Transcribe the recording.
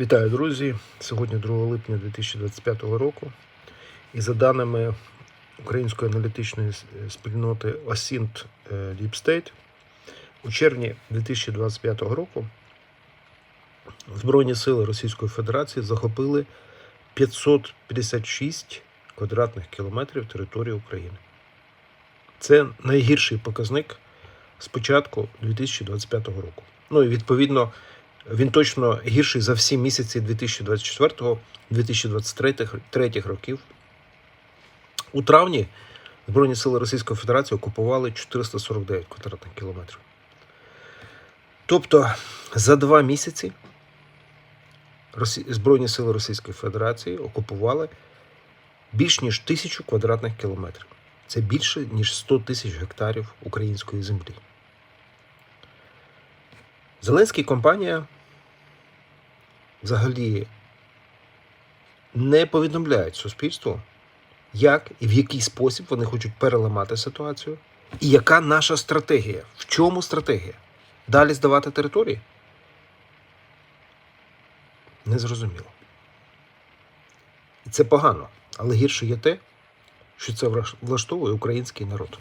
Вітаю, друзі! Сьогодні 2 липня 2025 року. І за даними української аналітичної спільноти OSINT е, Deep State, у червні 2025 року Збройні сили Російської Федерації захопили 556 квадратних кілометрів території України. Це найгірший показник з початку 2025 року. Ну і відповідно він точно гірший за всі місяці 2024-2023 років. У травні Збройні сили Російської Федерації окупували 449 квадратних кілометрів. Тобто за два місяці Збройні сили Російської Федерації окупували більш ніж тисячу квадратних кілометрів. Це більше ніж 100 тисяч гектарів української землі. Зеленський компанія взагалі не повідомляють суспільству, як і в який спосіб вони хочуть переламати ситуацію, і яка наша стратегія. В чому стратегія? Далі здавати території? Незрозуміло. І це погано. Але гірше є те, що це влаштовує український народ.